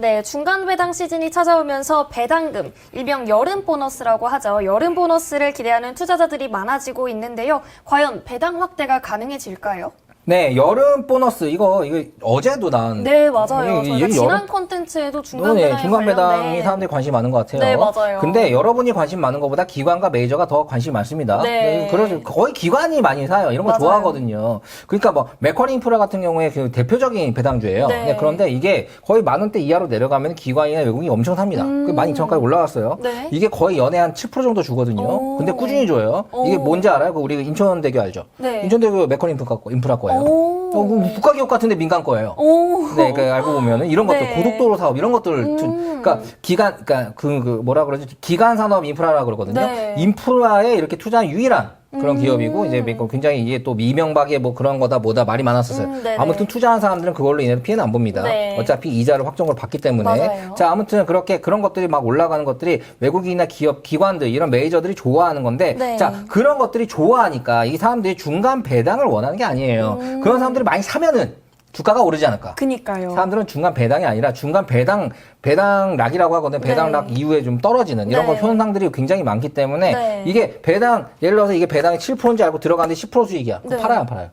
네, 중간 배당 시즌이 찾아오면서 배당금, 일명 여름 보너스라고 하죠. 여름 보너스를 기대하는 투자자들이 많아지고 있는데요. 과연 배당 확대가 가능해질까요? 네, 여름 보너스 이거 이거 어제도 나온 네, 맞아요. 이게- 저희가 이게 지난 콘텐츠에도 중간 네, 배당에 중간 배당이 관련된 사람들이 관심 많은 것 같아요. 네, 맞아요. 근데 여러분이 관심 많은 것보다 기관과 메이저가 더 관심 많습니다. 네. 그러죠. 거의 기관이 많이 사요. 이런 거 맞아요. 좋아하거든요. 그러니까 뭐 맥커리 인프라 같은 경우에 그 대표적인 배당주예요. 네. 네, 그런데 이게 거의 만 원대 이하로 내려가면 기관이나 외국인이 엄청 삽니다. 그 12,000원까지 올라갔어요. 음. 네. 이게 거의 연에 한 7% 정도 주거든요. 오. 근데 꾸준히 줘요. 이게 오. 뭔지 알아요? 그 우리 인천대교 알죠? 네. 인천대교 맥커리 인프라, 거- 인프라 거예요. 오. 어, 그 국가기업 같은데 민간 거예요. 오. 네, 그 알고 보면은 이런 것들 네. 고속도로 사업 이런 것들을 투- 음. 그러니까 기간 그러니까 그, 그 뭐라 그러지 기간 산업 인프라라 그러거든요. 네. 인프라에 이렇게 투자한 유일한 그런 음. 기업이고 이제 뭐 굉장히 이게 또 이명박의 뭐 그런 거다 뭐다 말이 많았었어요. 음. 아무튼 투자한 사람들은 그걸로 인해서 피해는 안 봅니다. 네. 어차피 이자를 확정을 받기 때문에 맞아요. 자 아무튼 그렇게 그런 것들이 막 올라가는 것들이 외국인이나 기업 기관들 이런 메이저들이 좋아하는 건데 네. 자 그런 것들이 좋아하니까 이 사람들이 중간 배당을 원하는 게 아니에요. 음. 그런 사람들이 많이 사면은 주가가 오르지 않을까? 그니까요. 사람들은 중간 배당이 아니라 중간 배당 배당락이라고 하거든요. 배당락 네. 이후에 좀 떨어지는 이런 네. 거 현상들이 굉장히 많기 때문에 네. 이게 배당 예를 들어서 이게 배당이 7%인지 알고 들어가는데 10% 수익이야. 그럼 네. 팔아요, 안 팔아요?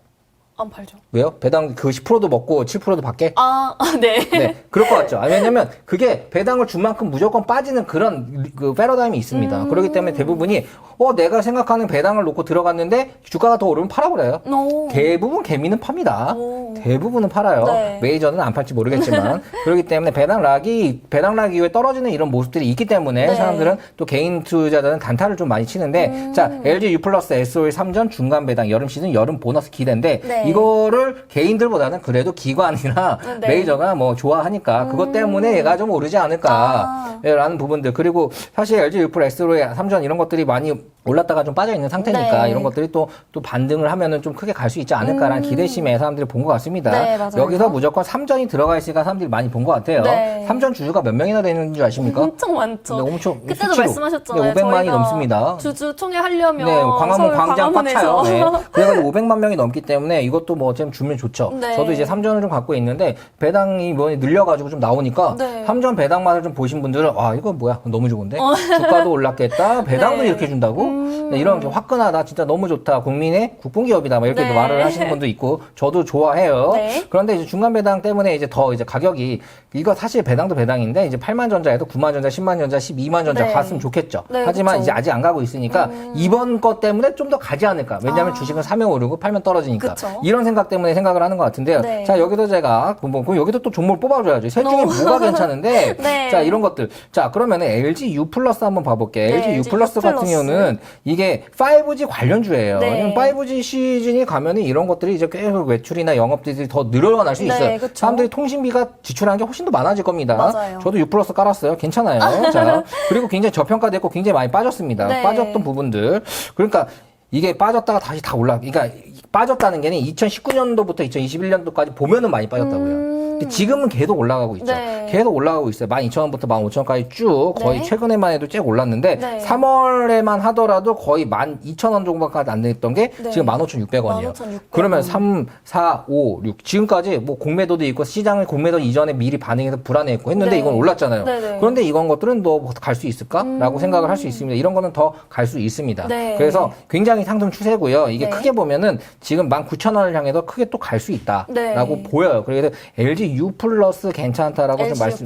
안 팔죠. 왜요? 배당 그 10%도 먹고 7%도 받게? 아, 아, 네. 네, 그럴 것 같죠. 아, 왜냐면 그게 배당을 준 만큼 무조건 빠지는 그런 그 패러다임이 있습니다. 음. 그렇기 때문에 대부분이 어 내가 생각하는 배당을 놓고 들어갔는데 주가가 더 오르면 팔아 버려요. 오. 대부분 개미는 팝니다. 오. 대부분은 팔아요. 네. 메이저는 안 팔지 모르겠지만 그렇기 때문에 배당락이 배당락 이후에 떨어지는 이런 모습들이 있기 때문에 네. 사람들은 또 개인 투자자들은 단타를 좀 많이 치는데 음. 자 LG U 플러스 SOE 3전 중간 배당 여름 시즌 여름 보너스 기대인데 네. 이거를 개인들보다는 그래도 기관이나 네. 메이저가 뭐 좋아하니까 그것 때문에 얘가 좀 오르지 아. 않을까라는 부분들 그리고 사실 LG 플러스 SOE 3전 이런 것들이 많이 올랐다가 좀 빠져 있는 상태니까 네. 이런 것들이 또 또 반등을 하면은 좀 크게 갈 수 있지 않을까라는 기대심에 사람들이 본 것 같습니다. 음. 네. 여기서 무조건 3전이 들어가 있으니까 사람들이 많이 본 것 같아요. 네. 3전 주주가 몇 명이나 되는 줄 아십니까? 엄청 많죠. 네, 엄청 그때도 수치로. 말씀하셨잖아요. 네, 500만이 저희가 넘습니다. 주주 총회 하려면 네, 광화문 광장 꽉 차요. 네. 그래가지고 500만 명이 넘기 때문에 이 것도 뭐좀 주면 좋죠. 네. 저도 이제 3전을 좀 갖고 있는데 배당이 뭐 늘려가지고 좀 나오니까 네. 3전 배당만을 좀 보신 분들은 아 이거 뭐야 너무 좋은데 주가도 올랐겠다 배당도 어. 네. 이렇게 준다고 음. 네, 이런 게 화끈하다 진짜 너무 좋다 국민의 국뽕기업이다 뭐 이렇게 네. 말을 하시는 분도 있고 저도 좋아해요. 네. 그런데 이제 중간 배당 때문에 이제 더 이제 가격이 이거 사실 배당도 배당인데 이제 8만 전자에도 9만 전자, 10만 전자, 12만 전자 네. 갔으면 좋겠죠. 네, 하지만 그쵸. 음. 이제 아직 안 가고 있으니까 이번 것 때문에 좀 더 가지 않을까. 왜냐하면 아. 주식은 사면 오르고 팔면 떨어지니까. 그쵸. 이런 생각 때문에 생각을 하는 것 같은데요. 네. 자 여기도 제가 뭐 그럼 여기도 또 종목을 뽑아줘야죠. 셋 중에 뭐가 괜찮은데. 네. 자 이런 것들. 자 그러면 LG U 플러스 한번 봐볼게요. 네, LG U 플러스 같은. 경우는 이게 5G 관련주예요. 네. 왜냐면 5G 시즌이 가면은 이런 것들이 이제 계속 외출이나 영업들이 더 늘어날 수 네, 있어요. 그쵸. 사람들이 통신비가 지출하는 게 훨씬 더 많아질 겁니다. 맞아요. 저도 U 플러스 깔았어요. 괜찮아요. 자, 그리고 굉장히 저평가됐고 굉장히 많이 빠졌습니다. 네. 빠졌던 부분들. 그러니까 이게 빠졌다가 다시 다 올라. 그러니까 빠졌다는 게 2019년도부터 2021년도까지 보면은 많이 빠졌다고요. 근데 지금은 계속 올라가고 있죠. 음. 네. 계속 올라가고 있어요. 12,000원부터 15,000원까지 쭉 거의 네. 최근에만 해도 쭉 올랐는데 네. 3월에만 하더라도 거의 12,000원 정도밖에 안 됐던 게 네. 지금 15,600원이에요. 15,600원. 그러면 3, 4, 5, 6 지금까지 뭐 공매도도 있고 시장을 공매도 이전에 미리 반응해서 불안해했고 했는데 네. 이건 올랐잖아요. 네, 네. 그런데 이건 것들은 더 갈 수 있을까라고 생각을 할 수 있습니다. 이런 거는 더 갈 수 있습니다. 네. 그래서 굉장히 상승 추세고요. 이게 네. 크게 보면은 지금 19,000원을 향해서 크게 또 갈 수 있다라고 네. 보여요. 그래서 LG U 플러스 괜찮다라고 좀 LG 말씀.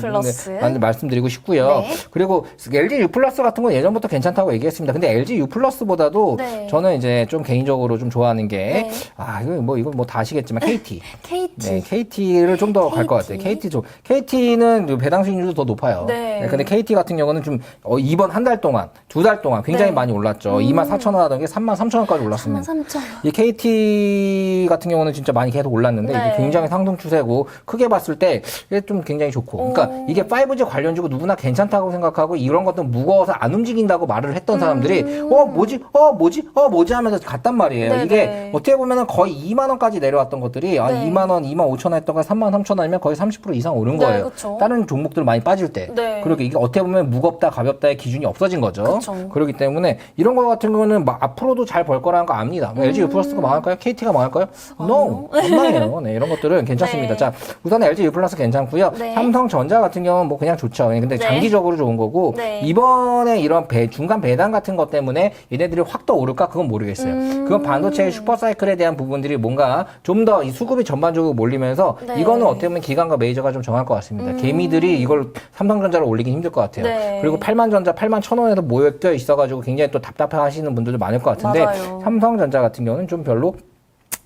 네, 말씀드리고 싶고요. 네. 그리고 LG U 플러스 같은 건 예전부터 괜찮다고 얘기했습니다. 근데 LG U 플러스보다도 네. 저는 이제 좀 개인적으로 좀 좋아하는 게 네. 아, 이거 뭐 이거 뭐다 아시겠지만 KT. KT. 네, KT를 좀 더 갈 것 같아요. KT. 좀 KT는 배당 수익률도 더 높아요. 네. 근데 KT 같은 경우는 좀 어, 이번 한 달 동안, 두 달 동안 굉장히 네. 많이 올랐죠. 2만 4천 원 하던 게 3만 3천 원까지 올랐습니다. 33,000원. 이 KT 같은 경우는 진짜 많이 계속 올랐는데 네. 이게 굉장히 상승 추세고 크게 봤을 때 이게 좀 굉장히 좋고 그러니까 오. 이게 5G 관련주고 누구나 괜찮다고 생각하고 이런 것도 무거워서 안 움직인다고 말을 했던 사람들이 음. 어 뭐지 어 뭐지 어 뭐지 하면서 갔단 말이에요 네, 이게 네. 어떻게 보면은 거의 2만 원까지 내려왔던 것들이 아 네. 2만 원 2만 5천 원 했던 거 3만 3천 원이면 거의 30% 이상 오른 네, 거예요 그쵸. 다른 종목들 많이 빠질 때 네. 그렇게 이게 어떻게 보면 무겁다 가볍다의 기준이 없어진 거죠 그쵸. 그렇기 때문에 이런 거 같은 경우는 막 앞으로도 잘 벌 거라는 거 압니다. 뭐 LG U 플러스가 망할까요? KT가 망할까요? No, 안 망해요. 네, 이런 것들은 괜찮습니다. 네. 자, 우선 LG U 플러스 괜찮고요. 네. 삼성전자 같은 경우는 뭐 그냥 좋죠. 근데 네. 장기적으로 좋은 거고 네. 이번에 이런 배, 중간 배당 같은 것 때문에 얘네들이 확 더 오를까 그건 모르겠어요. 음. 그건 반도체의 슈퍼사이클에 대한 부분들이 뭔가 좀 더 이 수급이 전반적으로 몰리면서 네. 이거는 어떻게 보면 기관과 메이저가 좀 정할 것 같습니다. 개미들이 이걸 삼성전자로 올리긴 힘들 것 같아요. 네. 그리고 8만 전자 8만 천 원에서 모여 있어가지고 굉장히 또 답답해하시는 분들도 많을 것 같은데 맞아요. 삼성전자 같은 경우는 좀 별로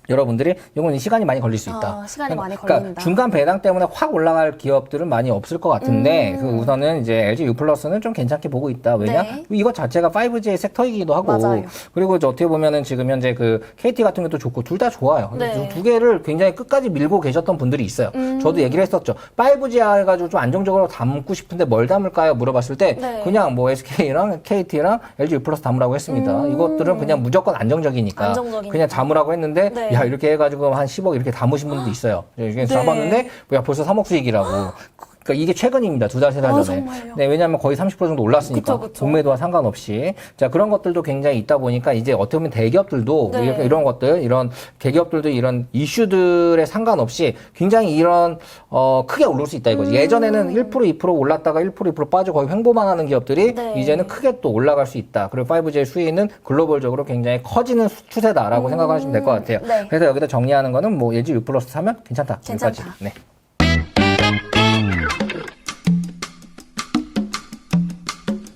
여러분들이 이거는 시간이 많이 걸릴 수 있다. 아, 시간이 많이 그러니까 걸린다. 중간 배당 때문에 확 올라갈 기업들은 많이 없을 것 같은데 음. 그 우선은 이제 LG U 플러스는 좀 괜찮게 보고 있다. 왜냐? 네. 이것 자체가 5G의 섹터이기도 하고 맞아요. 그리고 이제 어떻게 보면은 지금 현재 그 KT 같은 것도 좋고 둘 다 좋아요. 네. 두 개를 굉장히 끝까지 밀고 계셨던 분들이 있어요. 음. 저도 얘기를 했었죠. 5G 해가지고 좀 안정적으로 담고 싶은데 뭘 담을까요? 물어봤을 때 네. 그냥 뭐 SK랑 KT랑 LG U 플러스 담으라고 했습니다. 음. 이것들은 그냥 무조건 안정적이니까 안정적이니까. 그냥 담으라고 했는데 네. 야 이렇게 해가지고 한 10억 이렇게 담으신 분도 있어요. 이게 네. 잡았는데 뭐야 벌써 3억 수익이라고. 그러니까 이게 최근입니다. 두 달, 세 달 아, 전에. 정말요? 네, 왜냐하면 거의 30% 정도 올랐으니까. 그쵸, 그쵸. 공매도와 상관없이. 자, 그런 것들도 굉장히 있다 보니까 이제 어떻게 보면 대기업들도 네. 이렇게 이런 것들, 이런 대기업들도 이런 이슈들에 상관없이 굉장히 이런, 어, 크게 오를 수 있다 이거지. 음. 예전에는 1% 2% 올랐다가 1% 2% 빠져 거의 횡보만 하는 기업들이 네. 이제는 크게 또 올라갈 수 있다. 그리고 5G의 수혜는 글로벌적으로 굉장히 커지는 수- 추세다라고 생각하시면 될 것 같아요. 네. 그래서 여기다 정리하는 거는 뭐 LG U 플러스 사면 괜찮다. 괜찮다. 여기까지. 네.